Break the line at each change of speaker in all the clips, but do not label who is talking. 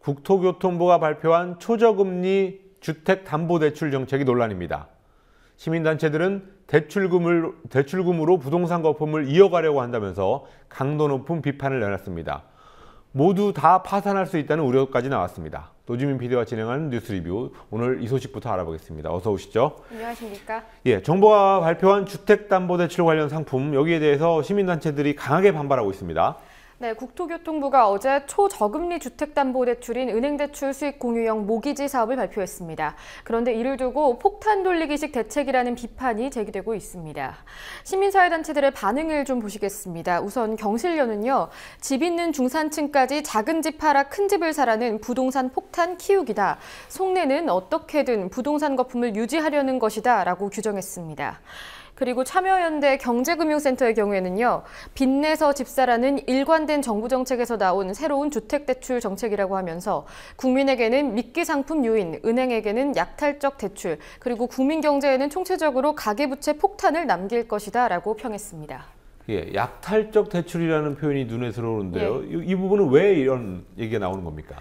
국토교통부가 발표한 초저금리 주택담보대출 정책이 논란입니다. 시민단체들은 대출금을, 대출금으로 부동산 거품을 이어가려고 한다면서 강도 높은 비판을 내놨습니다. 모두 다 파산할 수 있다는 우려까지 나왔습니다. 노지민 PD와 진행하는 뉴스 리뷰 오늘 이 소식부터 알아보겠습니다. 어서 오시죠.
안녕하십니까?
예, 정부가 발표한 주택담보대출 관련 상품 여기에 대해서 시민단체들이 강하게 반발하고 있습니다.
네, 국토교통부가 어제 초저금리 주택담보대출인 은행대출 수익 공유형 모기지 사업을 발표했습니다. 그런데 이를 두고 폭탄 돌리기식 대책이라는 비판이 제기되고 있습니다. 시민사회단체들의 반응을 좀 보시겠습니다. 우선 경실련은요, 집 있는 중산층까지 작은 집 팔아 큰 집을 사라는 부동산 폭탄 키우기다. 속내는 어떻게든 부동산 거품을 유지하려는 것이다. 라고 규정했습니다. 그리고 참여연대 경제금융센터의 경우에는요. 빚내서 집사라는 일관된 정부 정책에서 나온 새로운 주택대출 정책이라고 하면서 국민에게는 미끼 상품 요인, 은행에게는 약탈적 대출, 그리고 국민 경제에는 총체적으로 가계부채 폭탄을 남길 것이다 라고 평했습니다.
예, 약탈적 대출이라는 표현이 눈에 들어오는데요. 예. 이, 이 부분은 왜 이런 얘기가 나오는 겁니까?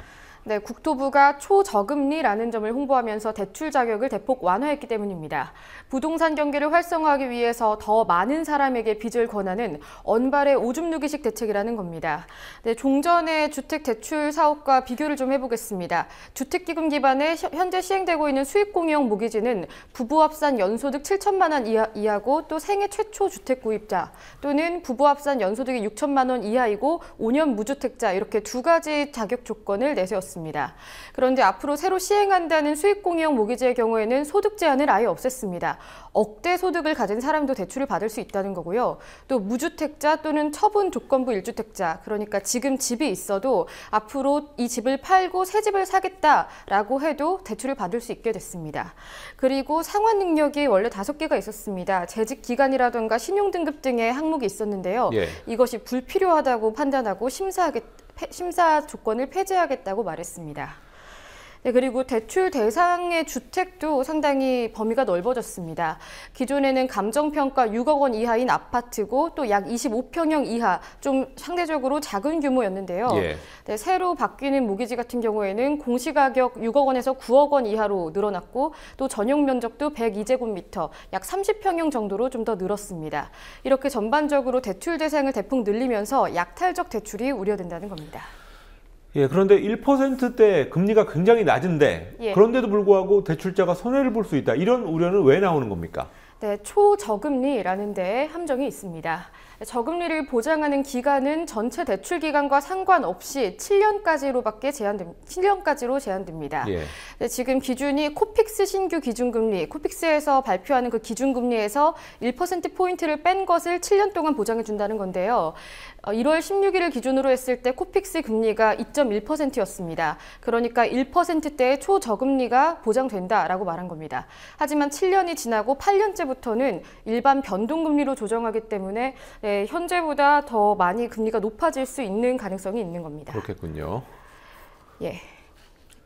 네, 국토부가 초저금리라는 점을 홍보하면서 대출 자격을 대폭 완화했기 때문입니다. 부동산 경기를 활성화하기 위해서 더 많은 사람에게 빚을 권하는 언발의 오줌 누기식 대책이라는 겁니다. 네, 종전의 주택 대출 사업과 비교를 좀 해보겠습니다. 주택기금 기반의 현재 시행되고 있는 수익공유형 모기지는 부부 합산 연소득 7천만 원 이하, 이하고 또 생애 최초 주택 구입자 또는 부부 합산 연소득이 6천만 원 이하이고 5년 무주택자 이렇게 두 가지 자격 조건을 내세웠습니다. 있습니다. 그런데 앞으로 새로 시행한다는 수익공유형 모기지의 경우에는 소득 제한을 아예 없앴습니다. 억대 소득을 가진 사람도 대출을 받을 수 있다는 거고요. 또 무주택자 또는 처분 조건부 일주택자, 그러니까 지금 집이 있어도 앞으로 이 집을 팔고 새 집을 사겠다라고 해도 대출을 받을 수 있게 됐습니다. 그리고 상환 능력이 원래 다섯 개가 있었습니다. 재직 기간이라던가 신용 등급 등의 항목이 있었는데요. 예. 이것이 불필요하다고 판단하고 심사하겠 심사 조건을 폐지하겠다고 말했습니다. 네, 그리고 대출 대상의 주택도 상당히 범위가 넓어졌습니다. 기존에는 감정평가 6억 원 이하인 아파트고 또 약 25평형 이하 좀 상대적으로 작은 규모였는데요. 예. 네, 새로 바뀌는 모기지 같은 경우에는 공시가격 6억 원에서 9억 원 이하로 늘어났고 또 전용 면적도 102제곱미터 약 30평형 정도로 좀 더 늘었습니다. 이렇게 전반적으로 대출 대상을 대폭 늘리면서 약탈적 대출이 우려된다는 겁니다.
예, 그런데 1%대 금리가 굉장히 낮은데 예. 그런데도 불구하고 대출자가 손해를 볼 수 있다. 이런 우려는 왜 나오는 겁니까?
네, 초저금리라는 데 함정이 있습니다. 저금리를 보장하는 기간은 전체 대출 기간과 상관없이 7년까지로밖에 제한됩 7년까지로 제한됩니다. 예. 네, 지금 기준이 코픽스 신규 기준금리, 코픽스에서 발표하는 그 기준금리에서 1% 포인트를 뺀 것을 7년 동안 보장해 준다는 건데요. 1월 어, 16일을 기준으로 했을 때 코픽스 금리가 2.1%였습니다. 그러니까 1%대의 초저금리가 보장된다라고 말한 겁니다. 하지만 7년이 지나고 8년째부터는 일반 변동금리로 조정하기 때문에 네, 현재보다 더 많이 금리가 높아질 수 있는 가능성이 있는 겁니다.
그렇겠군요.
예.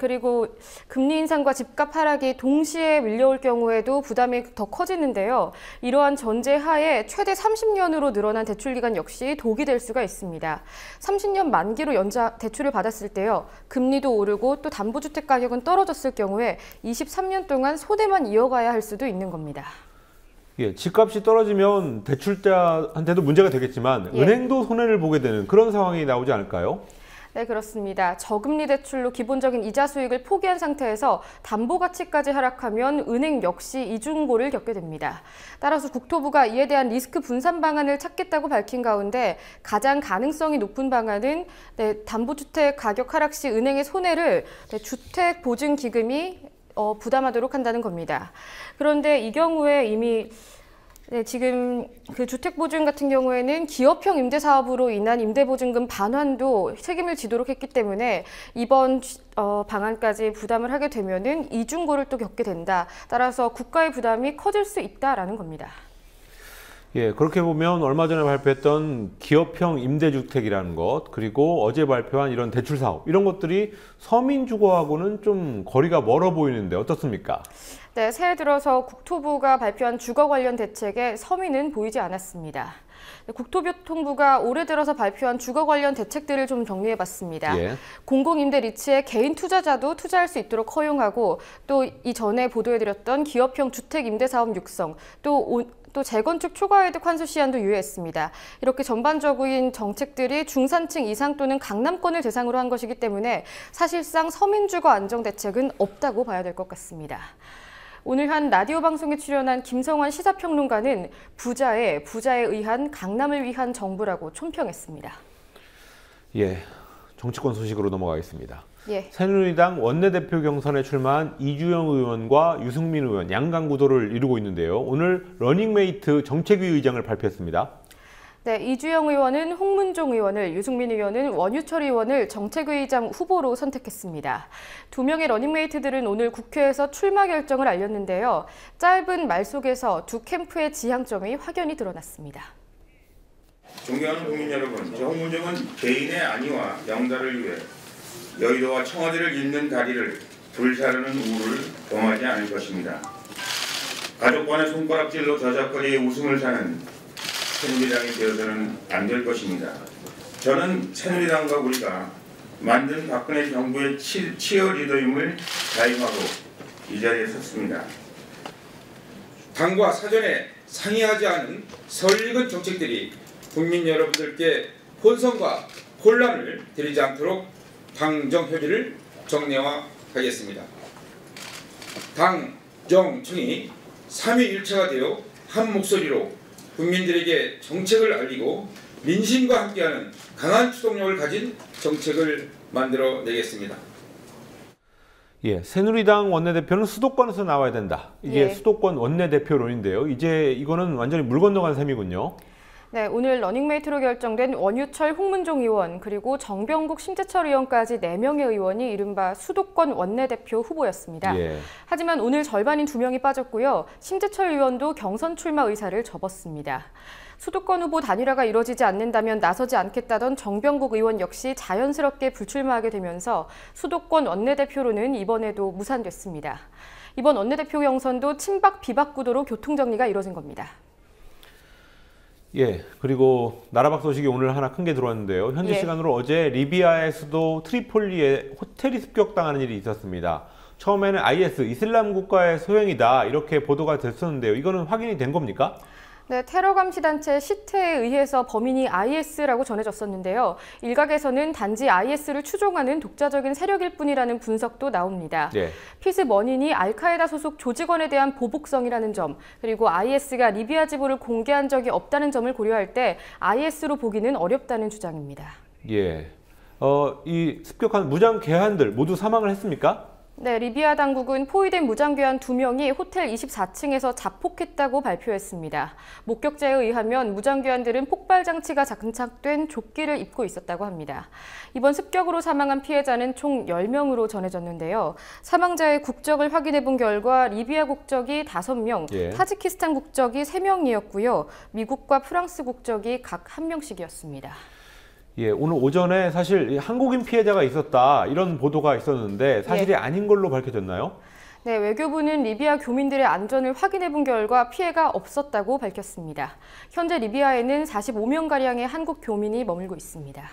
그리고 금리 인상과 집값 하락이 동시에 밀려올 경우에도 부담이 더 커지는데요. 이러한 전제 하에 최대 30년으로 늘어난 대출 기간 역시 독이 될 수가 있습니다. 30년 만기로 연자 대출을 받았을 때요. 금리도 오르고 또 담보주택 가격은 떨어졌을 경우에 23년 동안 소대만 이어가야 할 수도 있는 겁니다.
예, 집값이 떨어지면 대출자한테도 문제가 되겠지만 예. 은행도 손해를 보게 되는 그런 상황이 나오지 않을까요?
네, 그렇습니다. 저금리 대출로 기본적인 이자 수익을 포기한 상태에서 담보 가치까지 하락하면 은행 역시 이중고를 겪게 됩니다. 따라서 국토부가 이에 대한 리스크 분산 방안을 찾겠다고 밝힌 가운데 가장 가능성이 높은 방안은 네, 담보주택 가격 하락 시 은행의 손해를 네, 주택 보증 기금이 어, 부담하도록 한다는 겁니다. 그런데 이 경우에 이미 네, 지금 그 주택보증 같은 경우에는 기업형 임대사업으로 인한 임대보증금 반환도 책임을 지도록 했기 때문에 이번 어, 방안까지 부담을 하게 되면은 이중고를 또 겪게 된다. 따라서 국가의 부담이 커질 수 있다라는 겁니다.
예, 그렇게 보면 얼마 전에 발표했던 기업형 임대주택이라는 것, 그리고 어제 발표한 이런 대출 사업, 이런 것들이 서민 주거하고는 좀 거리가 멀어 보이는데 어떻습니까?
네, 새해 들어서 국토부가 발표한 주거 관련 대책에 서민은 보이지 않았습니다. 네, 국토교통부가 올해 들어서 발표한 주거 관련 대책들을 좀 정리해봤습니다.
예.
공공임대 리츠에 개인 투자자도 투자할 수 있도록 허용하고 또 이전에 보도해드렸던 기업형 주택 임대 사업 육성 또 오- 또 재건축 초과이득 환수 시한도 유예했습니다. 이렇게 전반적인 정책들이 중산층 이상 또는 강남권을 대상으로 한 것이기 때문에 사실상 서민주거 안정 대책은 없다고 봐야 될 것 같습니다. 오늘 한 라디오 방송에 출연한 김성환 시사평론가는 부자의 부자에 의한 강남을 위한 정부라고 촌평했습니다.
예. 정치권 소식으로 넘어가겠습니다.
예.
새누리당 원내대표 경선에 출마한 이주영 의원과 유승민 의원 양강 구도를 이루고 있는데요. 오늘 러닝메이트 정책위 의장을 발표했습니다.
네, 이주영 의원은 홍문종 의원을, 유승민 의원은 원유철 의원을 정책의장 후보로 선택했습니다. 두 명의 러닝메이트들은 오늘 국회에서 출마 결정을 알렸는데요. 짧은 말 속에서 두 캠프의 지향점이 확연히 드러났습니다.
존경하는 국민 여러분, 저 홍문정은 개인의 안위와 영달을 위해 여의도와 청와대를 잇는 다리를 불사르는 우를 범하지 않을 것입니다. 가족관의 손가락질로 더작거리 웃음을 사는 새누리당이 되어서는 안 될 것입니다. 저는 새누리당과 우리가 만든 박근혜 정부의 치, 치어리더임을 자임하고 이 자리에 섰습니다.
당과 사전에 상의하지 않은 설익은 정책들이 국민 여러분들께 혼선과 혼란을 드리지 않도록 당정 협의를 정례화하겠습니다. 당, 정, 청이 삼위일체가 되어 한 목소리로 국민들에게 정책을 알리고 민심과 함께하는 강한 추동력을 가진 정책을 만들어내겠습니다.
예, 새누리당 원내대표는 수도권에서 나와야 된다. 이게
예.
수도권 원내대표론인데요. 이제 이거는 완전히 물 건너간 셈이군요.
네, 오늘 러닝메이트로 결정된 원유철 홍문종 의원 그리고 정병국 심재철 의원까지 4명의 의원이 이른바 수도권 원내대표 후보였습니다.
예.
하지만 오늘 절반인 두 명이 빠졌고요. 심재철 의원도 경선 출마 의사를 접었습니다. 수도권 후보 단일화가 이뤄지지 않는다면 나서지 않겠다던 정병국 의원 역시 자연스럽게 불출마하게 되면서 수도권 원내대표로는 이번에도 무산됐습니다. 이번 원내대표 경선도 친박 비박 구도로 교통 정리가 이뤄진 겁니다.
예, 그리고 나라박 소식이 오늘 하나 큰 게 들어왔는데요. 현지
예.
시간으로 어제 리비아의 수도 트리폴리에 호텔이 습격당하는 일이 있었습니다. 처음에는 IS 이슬람 국가의 소행이다 이렇게 보도가 됐었는데요. 이거는 확인이 된 겁니까?
네, 테러 감시 단체 시테에 의해서 범인이 IS라고 전해졌었는데요. 일각에서는 단지 IS를 추종하는 독자적인 세력일 뿐이라는 분석도 나옵니다.
예.
피습 원인이 알카에다 소속 조직원에 대한 보복성이라는 점, 그리고 IS가 리비아 지부를 공개한 적이 없다는 점을 고려할 때 IS로 보기는 어렵다는 주장입니다.
예. 어, 이 습격한 무장 괴한들 모두 사망을 했습니까?
네, 리비아 당국은 포위된 무장괴한 두 명이 호텔 24층에서 자폭했다고 발표했습니다. 목격자에 의하면 무장괴한들은 폭발 장치가 장착된 조끼를 입고 있었다고 합니다. 이번 습격으로 사망한 피해자는 총 10명으로 전해졌는데요. 사망자의 국적을 확인해 본 결과 리비아 국적이 5명,
예.
타지키스탄 국적이 3명이었고요. 미국과 프랑스 국적이 각 1명씩이었습니다.
예, 오늘 오전에 사실 이 한국인 피해자가 있었다 이런 보도가 있었는데 사실이 아닌 걸로 밝혀졌나요?
네, 외교부는 리비아 교민들의 안전을 확인해 본 결과 피해가 없었다고 밝혔습니다. 현재 리비아에는 45명가량의 한국 교민이 머물고 있습니다.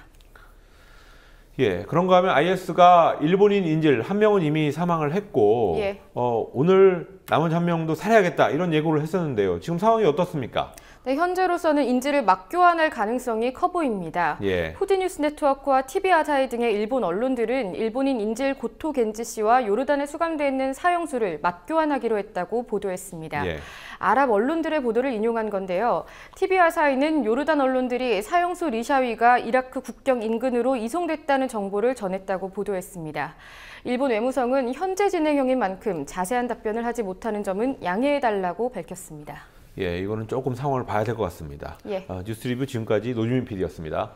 예, 그런가 하면 IS가 일본인 인질 한 명은 이미 사망을 했고
예.
어, 오늘 나머지 한 명도 살해하겠다 이런 예고를 했었는데요. 지금 상황이 어떻습니까?
네, 현재로서는 인질을 맞교환할 가능성이 커 보입니다.
예.
푸드뉴스 네트워크와 TV 아사히 등의 일본 언론들은 일본인 인질 고토 겐지 씨와 요르단에 수감돼 있는 사형수를 맞교환하기로 했다고 보도했습니다.
예.
아랍 언론들의 보도를 인용한 건데요. TV 아사히는 요르단 언론들이 사형수 리샤위가 이라크 국경 인근으로 이송됐다는 정보를 전했다고 보도했습니다. 일본 외무성은 현재 진행형인 만큼 자세한 답변을 하지 못 하는 점은 양해해달라고 밝혔습니다.
예, 이거는 조금 상황을 봐야 될 것 같습니다.
예.
어, 뉴스 리뷰 지금까지 노주민 PD였습니다.